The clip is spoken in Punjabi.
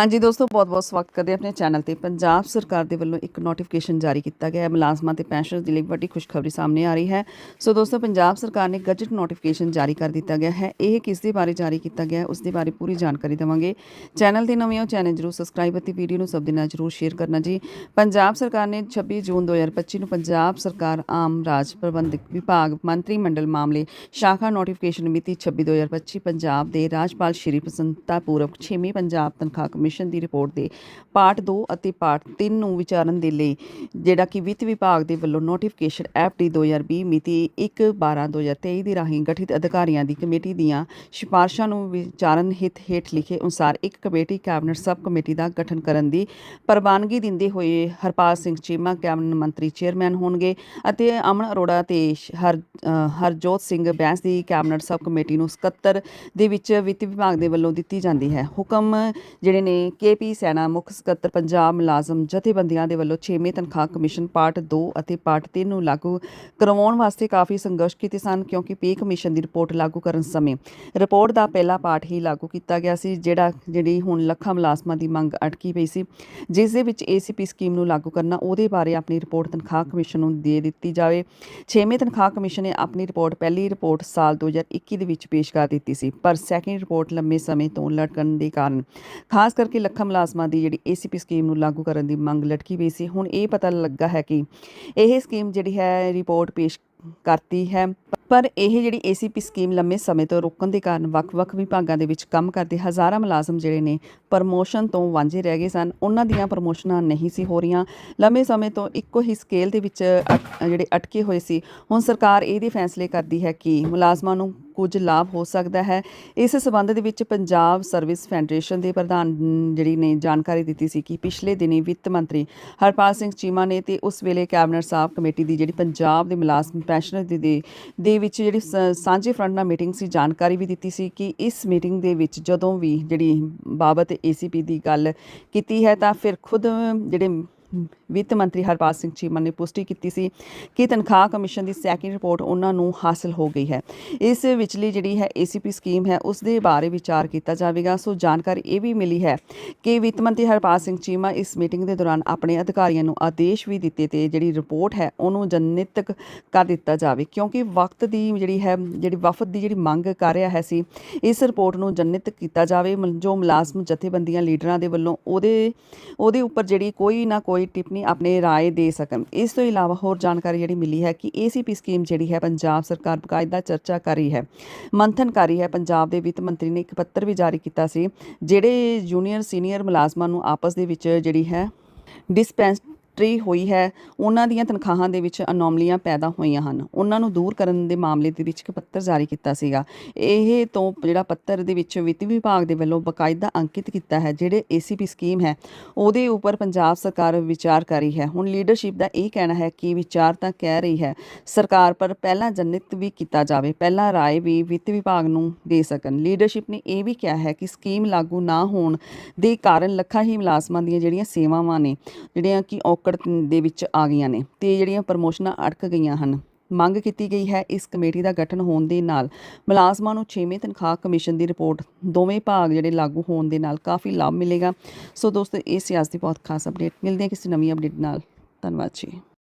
ਹਾਂਜੀ ਦੋਸਤੋ, ਬਹੁਤ-ਬਹੁਤ ਸਵਾਗਤ ਕਰਦੇ ਆਪਣੇ ਚੈਨਲ ਤੇ। ਪੰਜਾਬ ਸਰਕਾਰ ਦੇ ਵੱਲੋਂ ਇੱਕ ਨੋਟੀਫਿਕੇਸ਼ਨ ਜਾਰੀ ਕੀਤਾ ਗਿਆ ਹੈ। ਮੁਲਾਜ਼ਮਾਂ ਤੇ ਪੈਨਸ਼ਨਰਜ਼ ਦੇ ਲਈ ਵੱਡੀ ਖੁਸ਼ਖਬਰੀ ਸਾਹਮਣੇ ਆ ਰਹੀ ਹੈ। ਸੋ ਦੋਸਤੋ, ਪੰਜਾਬ ਸਰਕਾਰ ਨੇ ਗਜਟ ਨੋਟੀਫਿਕੇਸ਼ਨ ਜਾਰੀ ਕਰ ਦਿੱਤਾ ਗਿਆ ਹੈ। ਇਹ ਕਿਸ ਦੇ ਬਾਰੇ ਜਾਰੀ ਕੀਤਾ ਗਿਆ ਹੈ, ਉਸ ਦੇ ਬਾਰੇ ਪੂਰੀ ਜਾਣਕਾਰੀ ਦੇਵਾਂਗੇ। ਚੈਨਲ ਤੇ ਨਵੇਂ ਹੋ, ਚੈਨਲ ਜਰੂਰ ਸਬਸਕ੍ਰਾਈਬ ਅਤੇ ਵੀਡੀਓ ਨੂੰ ਸਭ ਦੇ ਨਾਲ ਜਰੂਰ ਸ਼ੇਅਰ ਕਰਨਾ ਜੀ। ਪੰਜਾਬ ਸਰਕਾਰ ਨੇ 26 ਜੂਨ 2025 ਨੂੰ ਪੰਜਾਬ ਸਰਕਾਰ ਆਮ ਰਾਜ ਪ੍ਰਬੰਧਕ ਵਿਭਾਗ ਮੰਤਰੀ ਮੰਡਲ ਮਾਮਲੇ ਸ਼ਾਖਾ ਨੋਟੀਫਿਕੇਸ਼ਨ ਮਿਤੀ 26/2025 ਪੰਜਾਬ ਦੇ ਰਾਜਪਾਲ ਸ਼੍ਰੀ ਪ੍ਰਸੰਨਤਾ ਪੂਰਵਕ 6ਵੀਂ ਪੰਜਾਬ ਤਨਖਾਹ ਕਮਿਸ਼ਨ ਦੀ ਰਿਪੋਰਟ ਦੇ ਪਾਰਟ 2 ਅਤੇ ਪਾਰਟ 3 ਨੂੰ ਵਿਚਾਰਨ ਦੇ ਲਈ ਜਿਹੜਾ ਕਿ ਵਿੱਤ ਵਿਭਾਗ ਦੇ ਵੱਲੋਂ ਨੋਟੀਫਿਕੇਸ਼ਨ ਐਫਡੀ 2020 ਮਿਤੀ 1/12/2023 ਦੀ ਰਾਹੀਂ ਗਠਿਤ ਅਧਿਕਾਰੀਆਂ ਦੀ ਕਮੇਟੀ ਦੀਆਂ ਸਿਫਾਰਸ਼ਾਂ ਨੂੰ ਵਿਚਾਰਨ ਹਿੱਤ ਹੇਠ ਲਿਖੇ ਅਨੁਸਾਰ ਇੱਕ ਕਮੇਟੀ ਕੈਬਨਿਟ ਸਬ ਕਮੇਟੀ ਦਾ ਗਠਨ ਕਰਨ ਦੀ ਪ੍ਰਵਾਨਗੀ ਦਿੰਦੇ ਹੋਏ ਹਰਪਾਲ ਸਿੰਘ ਚੀਮਾ ਕੈਬਨਿਟ ਮੰਤਰੀ ਚੇਅਰਮੈਨ ਹੋਣਗੇ ਅਤੇ ਅਮਨ ਅਰੋੜਾ ਤੇ ਹਰ ਹਰਜੋਤ ਸਿੰਘ ਬੈਂਸ ਦੀ ਕੈਬਨਿਟ ਸਬ ਕਮੇਟੀ ਨੂੰ 77 ਦੇ ਵਿੱਚ ਵਿੱਤ ਵਿਭਾਗ ਦੇ ਵੱਲੋਂ ਦਿੱਤੀ ਜਾਂਦੀ ਹੈ। ਹੁਕਮ ਜਿਹੜੇ ਨੇ ਕੇਪੀ ਸੈਨਾ, ਮੁੱਖ ਸਕੱਤਰ, ਪੰਜਾਬ ਮੁਲਾਜ਼ਮ ਜਥੇਬੰਦੀਆਂ ਦੇ ਵੱਲੋਂ 6ਵੇਂ ਤਨਖਾਹ ਕਮਿਸ਼ਨ ਪਾਰਟ 2 ਅਤੇ ਪਾਰਟ 3 ਨੂੰ ਲਾਗੂ ਕਰਵਾਉਣ ਵਾਸਤੇ ਕਾਫੀ ਸੰਘਰਸ਼ ਕੀਤੇ ਸਨ ਕਿਉਂਕਿ ਪੇ ਕਮਿਸ਼ਨ ਦੀ ਰਿਪੋਰਟ ਲਾਗੂ ਕਰਨ ਸਮੇਂ ਰਿਪੋਰਟ ਦਾ ਪਹਿਲਾ ਪਾਰਟ ਹੀ ਲਾਗੂ ਕੀਤਾ ਗਿਆ ਸੀ, ਜਿਹੜਾ, ਜਿਹੜੀ ਹੁਣ ਲੱਖਾਂ ਮੁਲਾਜ਼ਮਾਂ ਦੀ ਮੰਗ ਅਟਕੀ ਪਈ ਸੀ। ਜਿਸ ਦੇ ਵਿੱਚ ਏਸੀਪੀ ਸਕੀਮ ਨੂੰ ਲਾਗੂ ਕਰਨਾ, ਉਹਦੇ ਬਾਰੇ ਆਪਣੀ ਰਿਪੋਰਟ ਤਨਖਾਹ ਕਮਿਸ਼ਨ ਨੂੰ ਦੇ ਦਿੱਤੀ ਜਾਵੇ। 6ਵੇਂ ਤਨਖਾਹ ਕਮਿਸ਼ਨ ਨੇ ਆਪਣੀ ਰਿਪੋਰਟ ਪਹਿਲੀ ਰਿਪੋਰਟ ਸਾਲ 2021 ਦੇ ਵਿੱਚ ਪੇਸ਼ ਕਰ ਦਿੱਤੀ ਸੀ, ਪਰ ਸੈਕੰਡ ਰਿਪੋਰਟ ਲੰਮੇ ਸਮੇਂ ਤੋਂ ਲਟਕਣ ਦੇ ਕਾਰਨ। ਖਾਸ ਕਰਕੇ ਲੱਖਾਂ ਮੁਲਾਜ਼ਮਾਂ ਦੀ ਜਿਹੜੀ ਏਸੀਪੀ ਸਕੀਮ ਨੂੰ ਲਾਗੂ ਕਰਨ ਦੀ ਮੰਗ ਲਟਕੀ ਪਈ ਸੀ। ਹੁਣ ਇਹ ਪਤਾ ਲੱਗਾ ਹੈ ਕਿ ਇਹ ਸਕੀਮ ਜਿਹੜੀ ਹੈ ਰਿਪੋਰਟ ਪੇਸ਼ ਕਰਤੀ ਹੈ। ਪਰ ਇਹ ਜਿਹੜੀ ਏਸੀਪੀ ਸਕੀਮ ਲੰਮੇ ਸਮੇਂ ਤੋਂ ਰੁਕਣ ਦੇ ਕਾਰਨ ਵੱਖ-ਵੱਖ ਵਿਭਾਗਾਂ ਦੇ ਵਿੱਚ ਕੰਮ ਕਰਦੇ ਹਜ਼ਾਰਾਂ ਮੁਲਾਜ਼ਮ ਜਿਹੜੇ ਨੇ ਪ੍ਰਮੋਸ਼ਨ ਤੋਂ ਵਾਂਝੇ ਰਹਿ ਗਏ ਸਨ। ਉਹਨਾਂ ਦੀਆਂ ਪ੍ਰਮੋਸ਼ਨਾਂ ਨਹੀਂ ਸੀ ਹੋ ਰਹੀਆਂ। ਲੰਮੇ ਸਮੇਂ ਤੋਂ ਇੱਕੋ ਹੀ ਸਕੇਲ ਦੇ ਵਿੱਚ ਜਿਹੜੇ ਅਟਕੇ ਹੋਏ ਸੀ। ਹੁਣ ਸਰਕਾਰ ਇਹਦੇ ਫੈਸਲੇ ਕਰਦੀ ਹੈ ਕਿ ਮੁਲਾਜ਼ਮਾਂ ਨੂੰ ਕੁਝ ਲਾਭ ਹੋ ਸਕਦਾ ਹੈ। ਇਸ ਸਬੰਧ ਦੇ ਵਿੱਚ ਪੰਜਾਬ ਸਰਵਿਸ ਫੈਡਰੇਸ਼ਨ ਦੇ ਪ੍ਰਧਾਨ ਜਿਹੜੀ ਨੇ ਜਾਣਕਾਰੀ ਦਿੱਤੀ ਸੀ ਕਿ ਪਿਛਲੇ ਦਿਨੀ ਵਿੱਤ ਮੰਤਰੀ ਹਰਪਾਲ ਸਿੰਘ ਚੀਮਾ ਨੇ ਤੇ ਉਸ ਵੇਲੇ ਕੈਬਨਿਟ ਸਾਹਿਬ ਕਮੇਟੀ ਦੀ ਜਿਹੜੀ ਪੰਜਾਬ ਦੇ ਮੁਲਾਜ਼ਮ, ਪੈਨਸ਼ਨਰ ਦੇ ਦੇ ਦੇ ਵਿੱਚ ਜਿਹੜੀ ਸ- ਸਾਂਝੇ ਫਰੰਟ ਨਾਲ ਮੀਟਿੰਗ ਸੀ, ਜਾਣਕਾਰੀ ਵੀ ਦਿੱਤੀ ਸੀ ਕਿ ਇਸ ਮੀਟਿੰਗ ਦੇ ਵਿੱਚ ਜਦੋਂ ਵੀ ਜਿਹੜੀ ਬਾਬਤ ਏਸੀਪੀ ਦੀ ਗੱਲ ਕੀਤੀ ਹੈ ਤਾਂ ਫਿਰ ਖੁਦ ਜਿਹੜੇ ਵਿੱਤ ਮੰਤਰੀ ਹਰਪਾਲ ਸਿੰਘ ਚੀਮਾ ਨੇ ਪੁਸ਼ਟੀ ਕੀਤੀ ਸੀ ਕਿ ਤਨਖਾਹ ਕਮਿਸ਼ਨ ਦੀ ਸੈਕਿੰਡ ਰਿਪੋਰਟ ਉਹਨਾਂ ਨੂੰ ਹਾਸਲ ਹੋ ਗਈ ਹੈ। ਇਸ ਵਿਚਲੀ ਜਿਹੜੀ ਹੈ ਏਸੀਪੀ ਸਕੀਮ ਹੈ ਉਸ ਦੇ ਬਾਰੇ ਵਿਚਾਰ ਕੀਤਾ ਜਾਵੇਗਾ। ਸੋ ਜਾਣਕਾਰੀ ਇਹ ਵੀ ਮਿਲੀ ਹੈ ਕਿ ਵਿੱਤ ਮੰਤਰੀ ਹਰਪਾਲ ਸਿੰਘ ਚੀਮਾ ਇਸ ਮੀਟਿੰਗ ਦੇ ਦੌਰਾਨ ਆਪਣੇ ਅਧਿਕਾਰੀਆਂ ਨੂੰ ਆਦੇਸ਼ ਵੀ ਦਿੱਤੇ ਤੇ ਜਿਹੜੀ ਰਿਪੋਰਟ ਹੈ ਉਹਨੂੰ ਜਨਿਤਕ ਕਰ ਦਿੱਤਾ ਜਾਵੇ, ਕਿਉਂਕਿ ਵਕਤ ਦੀ ਜਿਹੜੀ ਹੈ, ਜਿਹੜੀ ਵਫਦ ਦੀ ਜਿਹੜੀ ਮੰਗ ਕਰ ਰਿਹਾ ਹੈ ਸੀ, ਇਸ ਰਿਪੋਰਟ ਨੂੰ ਜਨਿਤ ਕੀਤਾ ਜਾਵੇ। ਜੋ ਮੁਲਾਜ਼ਮ ਜਥੇਬੰਦੀਆਂ ਲੀਡਰਾਂ ਦੇ ਵੱਲੋਂ ਉਹਦੇ ਉਹਦੇ ਉੱਪਰ ਜਿਹੜੀ ਕੋਈ ਨਾ ਕੋਈ ਟਿੱਪਣੀ ਆਪਣੇ ਰਾਏ ਦੇ ਸਕਣ। ਇਸ ਤੋਂ ਇਲਾਵਾ ਹੋਰ ਜਾਣਕਾਰੀ ਜਿਹੜੀ ਮਿਲੀ ਹੈ ਕਿ ਏਸੀਪੀ ਸਕੀਮ ਜਿਹੜੀ ਹੈ ਪੰਜਾਬ ਸਰਕਾਰ ਬਕਾਇਦਾ ਚਰਚਾ ਕਰ ਰਹੀ ਹੈ। ਮੰਥਨ ਕਰ ਰਹੀ ਹੈ। ਪੰਜਾਬ ਦੇ ਵਿੱਤ ਮੰਤਰੀ ਨੇ ਇੱਕ ਪੱਤਰ ਵੀ ਜਾਰੀ ਕੀਤਾ ਸੀ, ਜਿਹੜੇ ਜੂਨੀਅਰ, ਸੀਨੀਅਰ ਮੁਲਾਜ਼ਮਾਂ ਨੂੰ ਆਪਸ ਦੇ ਵਿੱਚ ਜਿਹੜੀ ਹੈ ਡਿਸਪੈਂਸ ਡਿਸਪੈਂਸਟਰੀ ਹੋਈ ਹੈ, ਉਹਨਾਂ ਦੀਆਂ ਤਨਖਾਹਾਂ ਦੇ ਵਿੱਚ ਅਨੋਮਲੀਆਂ ਪੈਦਾ ਹੋਈਆਂ ਹਨ। ਉਹਨਾਂ ਨੂੰ ਦੂਰ ਕਰਨ ਦੇ ਮਾਮਲੇ ਦੇ ਵਿੱਚ ਇੱਕ ਪੱਤਰ ਜਾਰੀ ਕੀਤਾ ਸੀਗਾ। ਇਹ ਤੋਂ ਜਿਹੜਾ ਪੱਤਰ ਦੇ ਵਿੱਚ ਵਿੱਤ ਵਿਭਾਗ ਦੇ ਵੱਲੋਂ ਬਕਾਇਦਾ ਅੰਕਿਤ ਕੀਤਾ ਹੈ, ਜਿਹੜੇ ਏਸੀਪੀ ਸਕੀਮ ਹੈ, ਉਹਦੇ ਉੱਪਰ ਪੰਜਾਬ ਸਰਕਾਰ ਵਿਚਾਰ ਕਰ ਰਹੀ ਹੈ। ਹੁਣ ਲੀਡਰਸ਼ਿਪ ਦਾ ਇਹ ਕਹਿਣਾ ਹੈ ਕਿ ਵਿਚਾਰ ਤਾਂ ਕਹਿ ਰਹੀ ਹੈ, ਸਰਕਾਰ ਪਰ ਪਹਿਲਾਂ ਜਨਿਤ ਵੀ ਕੀਤਾ ਜਾਵੇ, ਪਹਿਲਾਂ ਰਾਏ ਵੀ ਵਿੱਤ ਵਿਭਾਗ ਨੂੰ ਦੇ ਸਕਣ। ਲੀਡਰਸ਼ਿਪ ਨੇ ਇਹ ਵੀ ਕਿਹਾ ਹੈ ਕਿ ਸਕੀਮ ਲਾਗੂ ਨਾ ਹੋਣ ਦੇ ਕਾਰਨ ਲੱਖਾਂ ਹੀ ਮੁਲਾਜ਼ਮਾਂ ਦੀਆਂ ਜਿਹੜੀਆਂ ਸੇਵਾਵਾਂ ਨੇ, ਜਿਹੜੀਆਂ ਕਿ ਔਕੜ ਦੇ ਵਿੱਚ ਆ ਗਈਆਂ ਨੇ ਤੇ ਜਿਹੜੀਆਂ ਪ੍ਰਮੋਸ਼ਨਾਂ ਅਟਕ ਗਈਆਂ ਹਨ। ਮੰਗ ਕੀਤੀ ਗਈ ਹੈ ਇਸ ਕਮੇਟੀ ਦਾ ਗਠਨ ਹੋਣ ਦੇ ਨਾਲ ਮੁਲਾਜ਼ਮਾਂ ਨੂੰ 6ਵੇਂ ਤਨਖਾਹ ਕਮਿਸ਼ਨ ਦੀ ਰਿਪੋਰਟ, ਦੋਵੇਂ ਭਾਗ ਜਿਹੜੇ ਲਾਗੂ ਹੋਣ ਦੇ ਨਾਲ ਕਾਫੀ ਲਾਭ ਮਿਲੇਗਾ। ਸੋ ਦੋਸਤੋ, ਇਹ ਸਿਆਸਤ ਦੀ ਬਹੁਤ ਖਾਸ ਅਪਡੇਟ ਮਿਲਦੇ ਹਾਂ ਕਿਸੇ ਨਵੀਂ ਅਪਡੇਟ ਨਾਲ। ਧੰਨਵਾਦ ਜੀ।